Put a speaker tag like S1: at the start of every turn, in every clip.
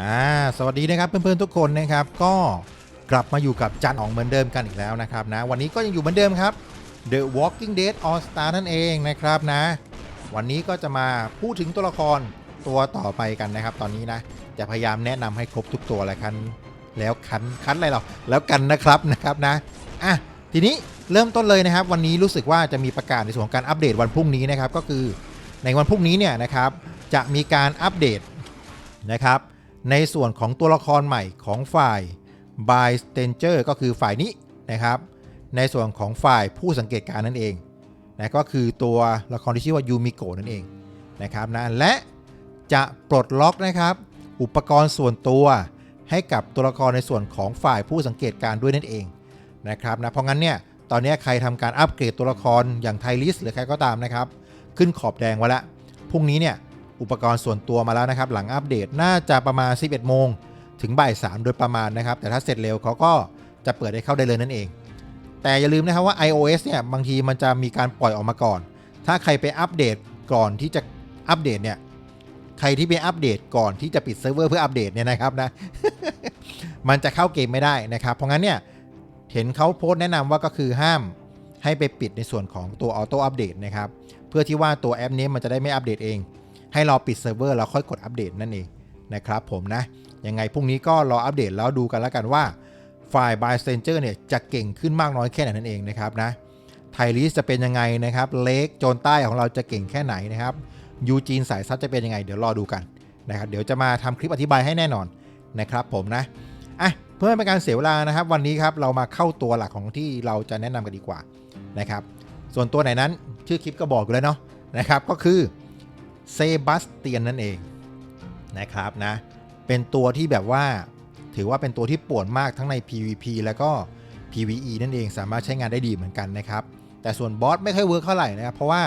S1: อ่าสวัสดีนะครับเพื่อนๆทุกคนนะครับก็กลับมาอยู่กับจันอ๋องเหมือนเดิมกันอีกแล้วนะครับนะวันนี้ก็ยังอยู่เหมือนเดิมครับ The Walking Dead All Star นั่นเองนะครับนะ วันนี้ก็จะมาพูดถึงตัวละครตัวต่อไปกันนะครับ ตอนนี้นะจะพยายามแนะนำให้ครบทุกตัวเลยคันแล้วคันคันอะไรหรอแล้วกันนะครับนะครับนะอะทีนี้เริ่มต้นเลยนะครับ วันนี้รู้สึกว่าจะมีประกาศในส่วนของการอัปเดตวันพรุ่งนี้นะครับก็คือในวันพรุ่งนี้เนี่ยนะครับจะมีการอัปเดตนะครับ ในส่วนของตัวละครใหม่ของฝ่าย by s t a n g e r ก็คือฝ่ายนี้นะครับ ในส่วนของฝ่ายผู้สังเกตการณ์นั่นเองนะก็คือตัวละครที่ชื่อว่ายูมิโกะนั่นเองนะครับนะและจะปลดล็อกนะครับ อุปกรณ์ส่วนตัวให้กับตัวละครในส่วนของฝ่ายผู้สังเกตการณ์ด้วยนั่นเองนะครับนะเพราะงั้นเนี่ยตอนนี้ใครทำการอัปเกรดตัวละครอย่างไทลิสหรือใครก็ตามนะครับ ขึ้นขอบแดงไว้แล้วพรุ่งนี้เนี่ย อุปกรณ์ส่วนตัวมาแล้วนะครับ หลังอัปเดตน่าจะประมาณ 11 โมง ถึงบ่าย3โดยประมาณนะครับ แต่ถ้าเสร็จเร็วเขาก็จะเปิดให้เข้าได้เลยนั่นเอง แต่อย่าลืมนะครับว่า iOS เนี่ยบางทีมันจะมีการปล่อยออกมาก่อน ถ้าใครไปอัปเดตก่อนที่จะอัปเดตเนี่ยใครที่ไปอัปเดตก่อนที่จะปิดเซิร์ฟเวอร์เพื่ออัปเดตเนี่ยนะครับนะมันจะเข้าเกมไม่ได้นะครับ เพราะงั้นเนี่ยเห็นเขาโพสต์แนะนำว่าก็คือห้ามให้ไปปิดในส่วนของตัวออโต้อัปเดตนะครับ เพื่อที่ว่าตัวแอปนี้มันจะได้ไม่อัปเดตเอง ให้รอปิดเซิร์ฟเวอร์แล้วค่อยกดอัปเดตนั่นเองนะครับผมนะ ยังไงพรุ่งนี้ก็รออัปเดตแล้วดูกันแล้วกันว่าฝ่าย by s t a n g e r เนี่ยจะเก่งขึ้นมากน้อยแค่ไหนนั่นเองนะครับนะไทลิสจะเป็นยังไงนะครับ เล็กโจนใต้ของเราจะเก่งแค่ไหนนะครับยูจีนสายซับจะเป็นยังไง เดี๋ยวรอดูกันนะครับเดี๋ยวจะมาทำคลิปอธิบายให้แน่นอนนะครับผมนะอะเพื่อไม่เป็นการเสียเวลานะครับ วันนี้ครับเรามาเข้าตัวหลักของที่เราจะแนะนำกันดีกว่านะครับ ส่วนตัวไหนนั้นชื่อคลิปก็บอกอยู่แล้วเนาะนะครับก็คือ เซบาสเตียนนั่นเองนะครับนะ เป็นตัวที่แบบว่าถือว่าเป็นตัวที่ป่วนมากทั้งใน PVP แล้วก็ PVE นั่นเองสามารถใช้งานได้ดีเหมือนกันนะครับ แต่ส่วนบอสไม่ค่อยเวิร์กเท่าไหร่นะครับเพราะว่า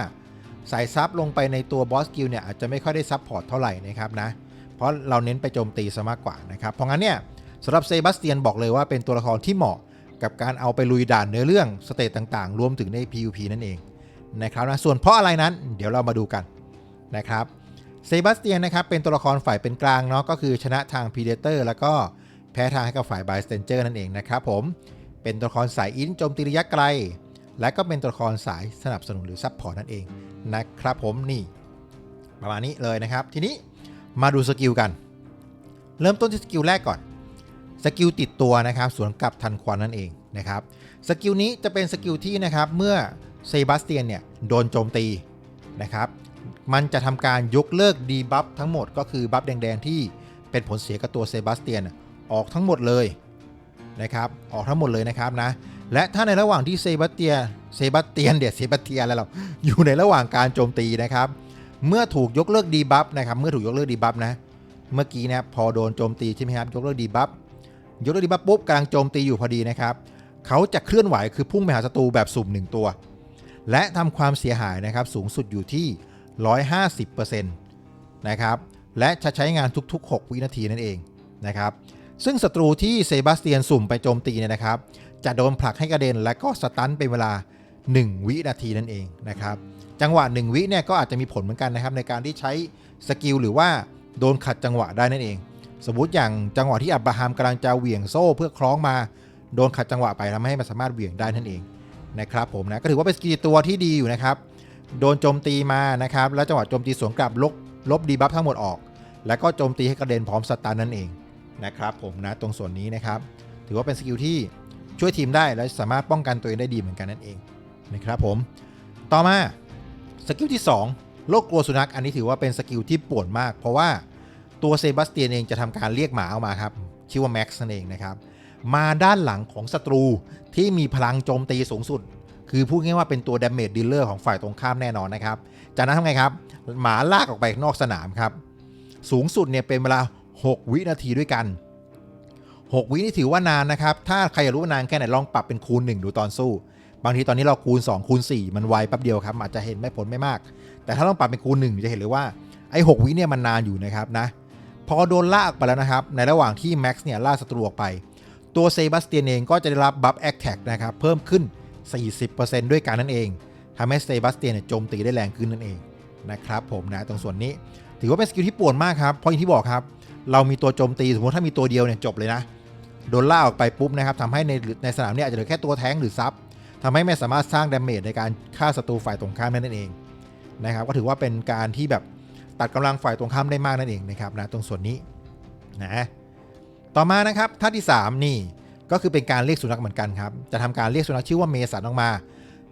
S1: สายซับลงไปในตัวบอสกิลเนี่ยอาจจะไม่ค่อยได้ซับพอร์ตเท่าไหร่นะครับนะเพราะเราเน้นไปโจมตีซะมากกว่านะครับ เพราะงั้นเนี่ยสำหรับเซบาสเตียนบอกเลยว่าเป็นตัวละครที่เหมาะกับการเอาไปลุยด่านเนื้อเรื่องสเตตต่างๆ รวมถึงใน PVP นั่นเองนะครับนะส่วนเพราะอะไรนั้นเดี๋ยวเรามาดูกัน นะครับเซบาสเตียนนะครับเป็นตัวละครฝ่ายเป็นกลางเนาะก็คือชนะทาง Predator แล้วก็แพ้ทางให้กับฝ่าย Bystander นั่นเองนะครับผมเป็นตัวละครสายอินโจมตีระยะไกล และก็เป็นตัวละครสายสนับสนุนหรือซัพพอร์ตนั่นเองนะครับผมนี่ ประมาณนี้เลยนะครับ ทีนี้มาดูสกิลกัน เริ่มต้นที่สกิลแรกก่อนสกิลติดตัวนะครับสวนกลับทันควันนั่นเองนะครับสกิลนี้จะเป็นสกิลที่นะครับเมื่อเซบาสเตียนเนี่ยโดนโจมตีนะครับ มันจะทำการยกเลิกดีบัฟทั้งหมดก็คือบัฟแดงๆที่เป็นผลเสียกับตัวเซบาสเตียนออกทั้งหมดเลยนะครับออกทั้งหมดเลยนะครับนะและถ้าในระหว่างที่เซบาสเตียเซบาสเตียนเดี๋ยวเซบาสเตียนอะไรเราอยู่ในระหว่างการโจมตีนะครับเมื่อถูกยกเลิกดีบัฟนะครับเมื่อถูกยกเลิกดีบัฟนะเมื่อกี้นะพอโดนโจมตีใช่ไหมครับยกเลิกดีบัฟยกเลิกดีบัฟปุ๊บกำลังโจมตีอยู่พอดีนะครับเขาจะเคลื่อนไหวคือพุ่งไปหาศัตรูแบบสุ่มหนึ่งตัว และทำความเสียหายนะครับสูงสุดอยู่ที่ 150%นะครับและจะใช้งานทุกๆ 6 วินาทีนั่นเองนะครับซึ่งศัตรูที่เซบาสเตียนสุ่มไปโจมตีเนี่ยนะครับ จะโดนผลักให้กระเด็นและก็สตันเป็นเวลา 1 วินาทีนั่นเองนะครับจังหวะ 1 วิเนี่ยก็อาจจะมีผลเหมือนกันนะครับในการที่ใช้สกิลหรือว่าโดนขัดจังหวะได้นั่นเอง สมมติอย่างจังหวะที่อับราฮัมกำลังจะเหวี่ยงโซ่เพื่อคล้องมาโดนขัดจังหวะไปทำให้มันสามารถเหวี่ยงได้นั่นเองนะครับผมนะก็ถือว่าเป็นสกิลตัวที่ดีอยู่นะครับ โดนโจมตีมานะครับ แล้วจังหวะโจมตีสวนกลับลบลบดีบัฟทั้งหมดออก แล้วก็โจมตีให้กระเด็นพร้อมสตาร์นั่นเองนะครับผมนะตรงส่วนนี้นะครับ ถือว่าเป็นสกิลที่ช่วยทีมได้และสามารถป้องกันตัวเองได้ดีเหมือนกันนั่นเองนะครับผม ต่อมาสกิลที่ 2โรคกลัวสุนัขอันนี้ถือว่าเป็นสกิลที่ปวนมาก เพราะว่าตัวเซบาสเตียนเองจะทำการเรียกหมาออกมาครับชื่อว่าแม็กซ์นั่นเองนะครับ มาด้านหลังของศัตรูที่มีพลังโจมตีสูงสุด คือพูดง่ายว่าเป็นตัว damage dealer ของฝ่ายตรงข้ามแน่นอนนะครับ จากนั้นทำไงครับ หมาลากออกไปนอกสนามครับ สูงสุดเนี่ยเป็นเวลา 6 วินาทีด้วยกัน 6 วินี่ถือว่านานนะครับ ถ้าใครอยากรู้ว่านานแค่ไหนลองปรับเป็นคูณ 1 ดูตอนสู้ บางทีตอนนี้เราคูณ 2 คูณ 4 มันไวแป๊บเดียวครับ อาจจะเห็นไม่ผลไม่มาก แต่ถ้าลองปรับเป็นคูณ 1 จะเห็นเลยว่าไอ้6วิเนี่ยมันนานอยู่นะครับนะ พอโดนลากไปแล้วนะครับ ในระหว่างที่แม็กซ์เนี่ยล่าศัตรูออกไป ตัวเซบาสเตียนเองก็จะได้รับบัฟแอคแท็กนะครับเพิ่มขึ้น 40%ด้วยกันนั่นเองทำให้เซบาสเตียนโจมตีได้แรงขึ้นนั่นเองนะครับผมนะตรงส่วนนี้ถือว่าเป็นสกิลที่ป่วนมากครับ เพราะอย่างที่บอกครับ เรามีตัวโจมตีสมมติถ้ามีตัวเดียวเนี่ยจบเลยนะ โดนล่าออกไปปุ๊บนะครับทำให้ในในสนามเนี่ยอาจจะเหลือแค่ตัวแท้งหรือซับทำให้ไม่สามารถสร้างดาเมจในการฆ่าศัตรูฝ่ายตรงข้ามได้นั่นเองนะครับก็ถือว่าเป็นการที่แบบตัดกำลังฝ่ายตรงข้ามได้มากนั่นเองนะครับนะตรงส่วนนี้นะต่อมานะครับท่าที่ 3 นี่ ก็คือเป็นการเรียกสุนัขเหมือนกันครับ จะทำการเรียกสุนัขชื่อว่าเมสันออกมา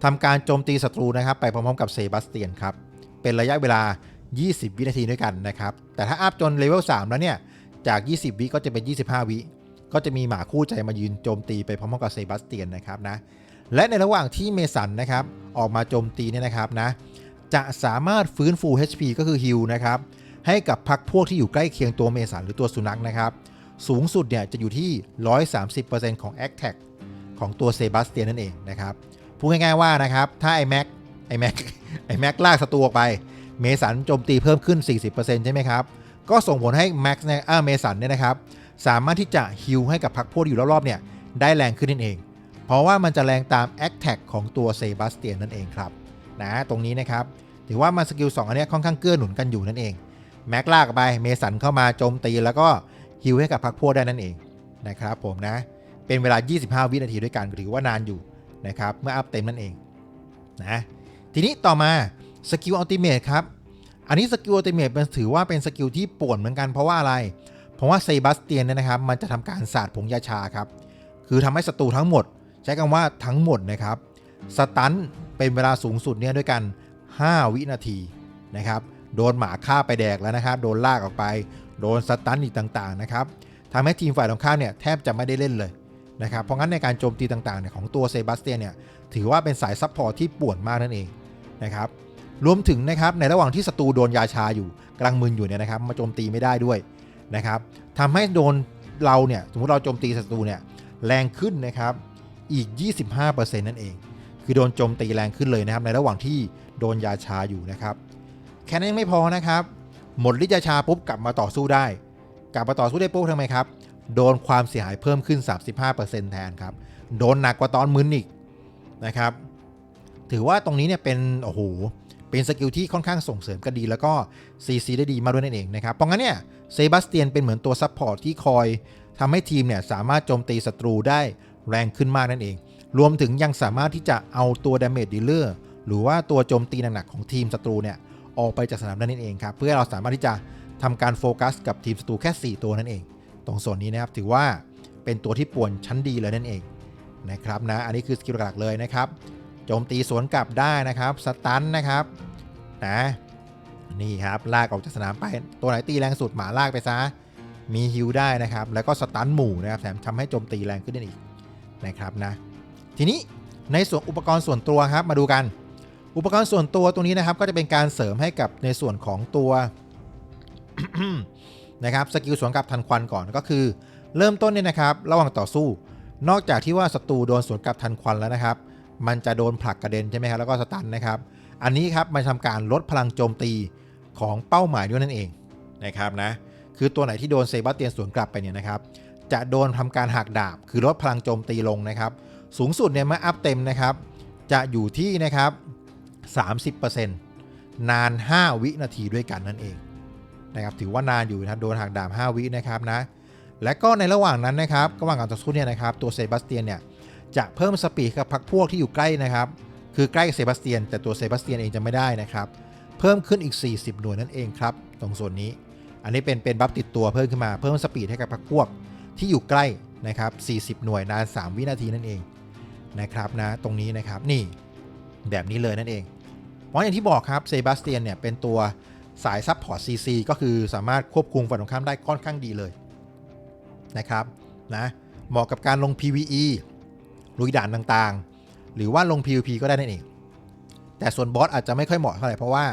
S1: ทำการโจมตีศัตรูนะครับ ไปพร้อมๆกับเซบาสเตียนครับ เป็นระยะเวลา 20 วินาทีด้วยกันนะครับ แต่ถ้าอัพจนเลเวล 3 แล้วเนี่ย จาก 20 วิก็จะเป็น 25 วิ ก็จะมีหมาคู่ใจมายืนโจมตีไปพร้อมๆกับเซบาสเตียนนะครับนะ และในระหว่างที่เมสันนะครับออกมาโจมตีเนี่ยนะครับนะ จะสามารถฟื้นฟู HP ก็คือฮิลนะครับ ให้กับพักพวกที่อยู่ใกล้เคียงตัวเมสันหรือตัวสุนัขนะครับ สูงสุดเนี่ยจะอยู่ที่ 130%ของ a c t a c ของตัวเซบาสเตียนนั่นเองนะครับ พูดง่ายๆว่านะครับ ถ้าไอแม็กไอแม็กไอแม็กลากศัตรูออกไป เมสันโจมตีเพิ่มขึ้น 40%ใช่ไหมครับ ก็ส่งผลให้แม็กเนี่ยอ่าเมสันเนี่ยนะครับ สามารถที่จะฮิลให้กับพักพวกอยู่รอบๆเนี่ยได้แรงขึ้นนั่นเอง เพราะว่ามันจะแรงตาม a c t a c ของตัวเซบาสเตียนนั่นเองครับนะตรงนี้นะครับถือว่ามันสกิล2อันนี้ค่อนข้างเกื้อหนุนกันอยู่นั่นเองแม็กลากไปเมสันเข้ามาโจมตีแล้วก็ ฮิลให้กับพักพวกได้นั่นเองนะครับผมนะ เป็นเวลา 25 วินาทีด้วยกันถือว่านานอยู่นะครับ เมื่ออัพเต็มนั่นเองนะทีนี้ต่อมาสกิลอัลติเมทครับ อันนี้สกิลอัลติเมทมันถือว่าเป็นสกิลที่ป่วนเหมือนกันเพราะว่าอะไร เพราะว่าเซบาสเตียนเนี่ยนะครับ มันจะทำการสาดผงยาชาครับ คือทำให้ศัตรูทั้งหมด ใช้คำว่าทั้งหมดนะครับสตันเป็นเวลาสูงสุดเนี่ยด้วยกัน 5 วินาทีนะครับ โดนหมาฆ่าไปแดกแล้วนะครับ โดนลากออกไป โดนสตันอีกต่างๆนะครับทำให้ทีมฝ่ายตรงข้ามเนี่ยแทบจะไม่ได้เล่นเลยนะครับเพราะงั้นในการโจมตีต่างๆเนี่ยของตัวเซบาสเตียนเนี่ยถือว่าเป็นสายซัพพอร์ตที่ป่วนมากนั่นเองนะครับรวมถึงนะครับในระหว่างที่ศัตรูโดนยาชาอยู่กำลังมึนอยู่เนี่ยนะครับมาโจมตีไม่ได้ด้วยนะครับทำให้โดนเราเนี่ยสมมติเราโจมตีศัตรูเนี่ยแรงขึ้นนะครับอีก 25%นั่นเอง คือโดนโจมตีแรงขึ้นเลยนะครับในระหว่างที่โดนยาชาอยู่นะครับแค่นั้นยังไม่พอนะครับ หมดฤทธิ์ยาชาปุ๊บกลับมาต่อสู้ได้ กลับมาต่อสู้ได้ปุ๊บทำไมครับ โดนความเสียหายเพิ่มขึ้น 35%แทนครับ โดนหนักกว่าตอนมึนอีกนะครับ ถือว่าตรงนี้เนี่ยเป็นโอ้โหเป็นสกิลที่ค่อนข้างส่งเสริมกันดี แล้วก็ CC ได้ดีมาด้วยนั่นเองนะครับ เพราะงั้นเนี่ยเซบาสเตียนเป็นเหมือนตัวซัพพอร์ตที่คอยทำให้ทีมเนี่ยสามารถโจมตีศัตรูได้แรงขึ้นมากนั่นเอง รวมถึงยังสามารถที่จะเอาตัว damage dealer หรือว่าตัวโจมตีหนักๆของทีมศัตรูเนี่ย ออกไปจากสนามนั่นเองครับเพื่อเราสามารถที่จะทำการโฟกัสกับทีมศัตรูแค่ 4 ตัวนั่นเอง ตรงส่วนนี้นะครับถือว่าเป็นตัวที่ป่วนชั้นดีเลยนั่นเองนะครับนะอันนี้คือสกิลหลักเลยนะครับโจมตีสวนกลับได้นะครับสตันนะครับนะนี่ครับลากออกจากสนามไปตัวไหนตีแรงสุดหมาลากไปซะมีฮิลได้นะครับ แล้วก็สตันหมู่นะครับแถมทำให้โจมตีแรงขึ้นได้อีกนะครับนะทีนี้ในส่วนอุปกรณ์ส่วนตัวครับมาดูกัน อุปกรณ์ส่วนตัวตรงนี้นะครับ ก็จะเป็นการเสริมให้กับในส่วนของตัวนะครับสกิลสวนกลับทันควันก่อนก็คือ เริ่มต้นเนี่ยนะครับ ระหว่างต่อสู้ นอกจากที่ว่าศัตรูโดนสวนกลับทันควันแล้วนะครับ มันจะโดนผลักกระเด็นใช่ไหมครับแล้วก็สตันนะครับ อันนี้ครับมันทำการลดพลังโจมตีของเป้าหมายด้วยนั่นเองนะครับนะคือตัวไหนที่โดนเซบาสเตียนสวนกลับไปเนี่ยนะครับ จะโดนทำการหักดาบ คือลดพลังโจมตีลงนะครับ สูงสุดเนี่ยเมื่ออัพเต็มนะครับ จะอยู่ที่นะครับ 30%นาน 5 วินาทีด้วยกันนั่นเองนะครับถือว่านานอยู่นะครับโดนหักดาบ5วินะครับนะและก็ในระหว่างนั้นนะครับระหว่างการต่อสู้เนี่ยนะครับตัวเซบาสเตียนเนี่ยจะเพิ่มสปีดกับพักพวกที่อยู่ใกล้นะครับคือใกล้เซบาสเตียน แต่ตัวเซบาสเตียนเองจะไม่ได้นะครับเพิ่มขึ้นอีก 40 หน่วยนั่นเองครับตรงส่วนนี้ อันนี้เป็นเป็นบัฟติดตัวเพิ่มขึ้นมาเพิ่มสปีดให้กับพักพวกที่อยู่ใกล้นะครับ40 หน่วยนาน 3 วินาทีนั่นเองนะครับนะตรงนี้นะครับนี่แบบนี้เลยนั่นเอง ราะอย่างที่บอกครับเซบาสเตียนเนี่ยเป็นตัวสายซับพอร์ต CC ก็คือสามารถควบคุมฝั่งตรงข้ามได้ค่อนข้างดีเลยนะครับนะเหมาะกับการลง PVE ลุยด่านต่างๆ หรือว่าลง PVP ก็ได้นั่นเอง แต่ส่วนบอสอาจจะไม่ค่อยเหมาะเท่าไหร่เพราะว่า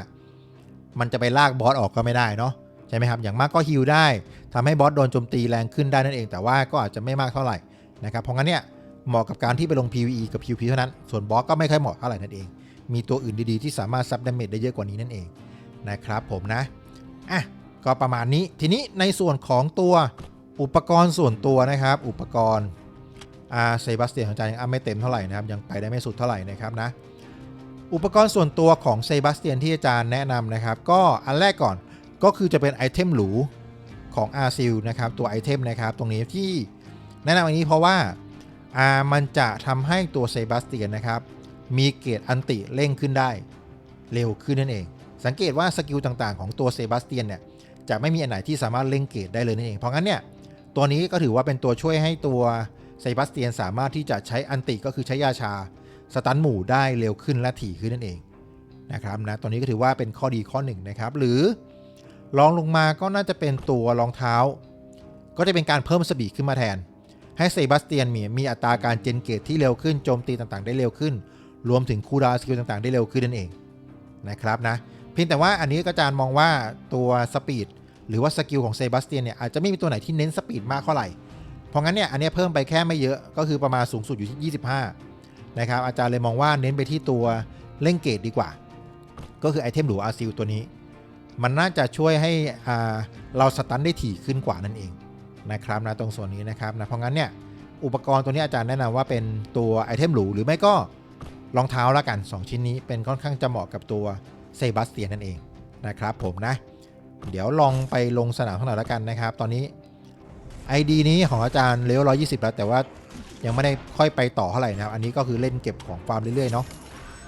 S1: มันจะไปลากบอสออกก็ไม่ได้เนาะใช่ไหมครับ อย่างมากก็ฮิลได้ทำให้บอสโดนโจมตีแรงขึ้นได้นั่นเอง แต่ว่าก็อาจจะไม่มากเท่าไหร่นะครับ เพราะงั้นเนี่ยเหมาะกับการที่ไปลง PVE กับ PVP เท่านั้น ส่วนบอสก็ไม่ค่อยเหมาะเท่าไหร่นั่นเอง มีตัวอื่นดีๆ ที่สามารถซับดาเมจได้เยอะกว่านี้นั่นเองนะครับผมนะอะก็ประมาณนี้ทีนี้ในส่วนของตัวอุปกรณ์ส่วนตัวนะครับ อุปกรณ์อาเซบาสเตียนของอาจารย์ยังอัพไม่เต็มเท่าไหร่นะครับ ยังไปได้ไม่สุดเท่าไหร่นะครับนะอุปกรณ์ส่วนตัวของเซบาสเตียนที่อาจารย์แนะนำนะครับ ก็อันแรกก่อนก็คือจะเป็นไอเทมหรูของ r s e a l นะครับตัวไอเทมนะครับ ตรงนี้ที่แนะนำอันนี้เพราะว่าอ่ามันจะทำให้ตัวเซบาสเตียนนะครับ มีเกรดอันติเร่งขึ้นได้ เร็วขึ้นนั่นเอง สังเกตว่าสกิลต่างๆ ของตัวเซบาสเตียนเนี่ยจะไม่มีอันไหนที่สามารถเร่งเกรดได้เลยนั่นเอง เพราะงั้นเนี่ยตัวนี้ก็ถือว่าเป็นตัวช่วยให้ตัวเซบาสเตียนสามารถที่จะใช้อันติก็คือใช้ยาชาสตันหมู่ได้เร็วขึ้นและถี่ขึ้นนั่นเองนะครับนะตัวนี้ก็ถือว่าเป็นข้อดีข้อหนึ่งนะครับ หรือรองลงมาก็น่าจะเป็นตัวรองเท้า ก็จะเป็นการเพิ่มสปีดขึ้นมาแทน ให้เซบาสเตียนมีมีอัตราการเจนเกตที่เร็วขึ้นโจมตีต่างๆ ได้เร็วขึ้น รวมถึงคูลดาวน์สกิลต่างๆ ได้เร็วขึ้นนั่นเองนะครับนะเพียงแต่ว่าอันนี้ก็อาจารย์มองว่าตัวสปีดหรือว่าสกิลของเซบาสเตียนเนี่ยอาจจะไม่มีตัวไหนที่เน้นสปีดมากเท่าไหร่ เพราะงั้นเนี่ยอันนี้เพิ่มไปแค่ไม่เยอะก็คือประมาณสูงสุดอยู่ที่ 25 นะครับ อาจารย์เลยมองว่าเน้นไปที่ตัวเล่งเกตดีกว่า ก็คือไอเทมหรูอาซิลตัวนี้ มันน่าจะช่วยให้อ่าเราสตันได้ถี่ขึ้นกว่านั่นเองนะครับนะตรงส่วนนี้นะครับนะเพราะงั้นเนี่ยอุปกรณ์ตัวนี้อาจารย์แนะนำว่าเป็นตัวไอเทมหรูหรือไม่ก็ รองเท้าละกัน 2 ชิ้นนี้เป็นค่อนข้างจะเหมาะกับตัวเซบาสเตียนนั่นเองนะครับผมนะ เดี๋ยวลองไปลงสนามข้างหน่อยละกันนะครับ ตอนนี้ ID นี้ของอาจารย์เลเวล120 แล้ว แต่ว่ายังไม่ได้ค่อยไปต่อเท่าไหร่นะครับ อันนี้ก็คือเล่นเก็บของฟาร์มเรื่อยๆเนาะ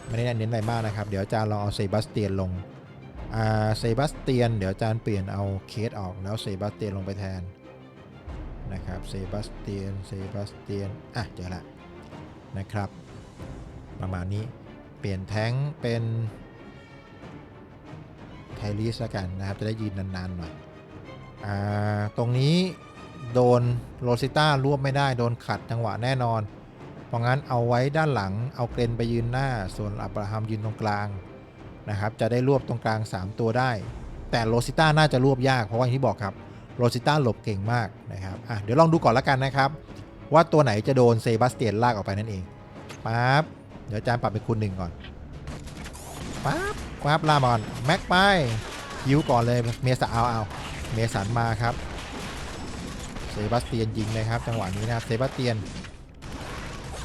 S1: ไม่ได้เน้นอะไรมากนะครับ เดี๋ยวอาจารย์ลองเอาเซบาสเตียนลงอ่าเซบาสเตียนเดี๋ยวอาจารย์เปลี่ยนเอาเคสออกแล้วเซบาสเตียนลงไปแทนนะครับเซบาสเตียนเซบาสเตียนอะเจอละนะครับ ประมาณนี้ เปลี่ยนแท้งเป็นไทลิสละกันนะครับ จะได้ยืนนานๆหน่อยอตรงนี้โดนโรซิต้ารวบไม่ได้โดนขัดจังหวะแน่นอน เพราะงั้นเอาไว้ด้านหลังเอาเกรนไปยืนหน้า ส่วนอับราฮัมยืนตรงกลางนะครับ จะได้รวบตรงกลาง 3 ตัวได้ แต่โรซิต้าน่าจะรวบยากเพราะว่าอย่างที่บอกครับโรซิต้าหลบเก่งมากนะครับอะเดี๋ยวลองดูก่อนละกันนะครับ ว่าตัวไหนจะโดนเซบาสเตียนลากออกไปนั่นเองปั๊บ เดี๋ยวอาจารย์ปรับเป็นคูณหนึ่งก่อนปั๊บปั๊บลามอนแม็กไปฮิวก่อนเลยเมสันเอาเอาเมสันมาครับเซบาสเตียนยิงเลยครับจังหวะนี้นะครับเซบาสเตียน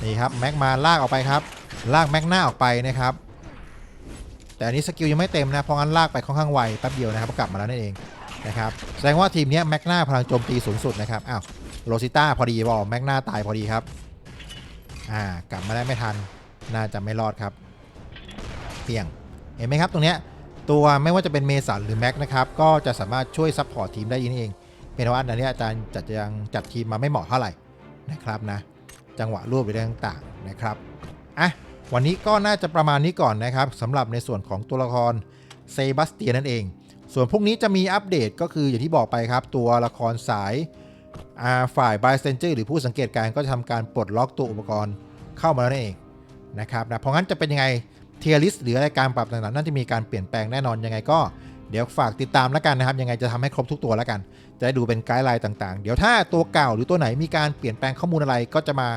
S1: นี่ครับแม็กมาลากออกไปครับลากแม็กหน้าออกไปนะครับ แต่อันนี้สกิลยังไม่เต็มนะเพราะงั้นลากไปค่อนข้างไวแป๊บเดียวนะครับก็กลับมาแล้วนั่นเองนะครับแสดงว่าทีมนี้แม็กหน้าพลังโจมตีสูงสุดนะครับอ้าวโรซิต้าพอดีบอกแม็กหน้าตายพอดีครับอ่ากลับมาได้ไม่ทัน น่าจะไม่รอดครับเพียงเห็นไหมครับตรงเนี้ยตัวไม่ว่าจะเป็นเมสันหรือแม็กนะครับก็จะสามารถช่วยซัพพอร์ตทีมได้ยินเองเป็นว่าอันนี้อาจารย์จัดยังจัดทีมมาไม่เหมาะเท่าไหร่นะครับนะจังหวะรวบหรืออะไรต่างๆนะครับอะวันนี้ก็น่าจะประมาณนี้ก่อนนะครับสำหรับในส่วนของตัวละครเซบาสเตียนนั่นเอง ส่วนพวกนี้จะมีอัปเดตก็คืออย่างที่บอกไปครับ ตัวละครสายฝ่ายบายเซนเจอร์หรือผู้สังเกตการณ์ก็จะทำการปลดล็อกตัวอุปกรณ์เข้ามาแล้วนั่นเอง นะครับนะเพราะงั้นจะเป็นยังไงเทียริสหรืออะไรการปรับต่างๆน่าจะมีการเปลี่ยนแปลงแน่นอนยังไงก็เดี๋ยวฝากติดตามแล้วกันนะครับ ยังไงจะทำให้ครบทุกตัวแล้วกัน จะได้ดูเป็นไกด์ไลน์ต่างๆ เดี๋ยวถ้าตัวเก่าหรือตัวไหนมีการเปลี่ยนแปลงข้อมูลอะไรก็จะมา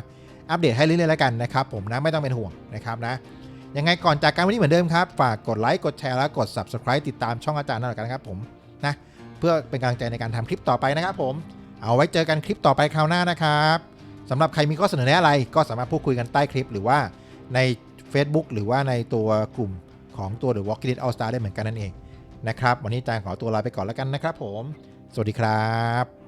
S1: อัปเดตให้เรื่อยๆแล้วกันนะครับผมนะไม่ต้องเป็นห่วงนะครับนะยังไงก่อนจากการวันนี้เหมือนเดิมครับ ฝากกดไลค์กดแชร์และกด Subscribe ติดตามช่องอาจารย์นั่นแหละกันครับผมนะเพื่อเป็นกำลังใจในการทำคลิปต่อไปนะครับผมเอาไว้เจอกันคลิปต่อไปคราวหน้านะครับสำหรับใครมีข้อเสนอแนะอะไรก็สามารถพูดคุยกันใต้คลิปหรือว่า ใน Facebook หรือว่าในตัวกลุ่มของตัว The Walking Dead All Star ได้เหมือนกันนั่นเองนะครับ วันนี้จางขอตัวลาไปก่อนแล้วกันนะครับผม สวัสดีครับ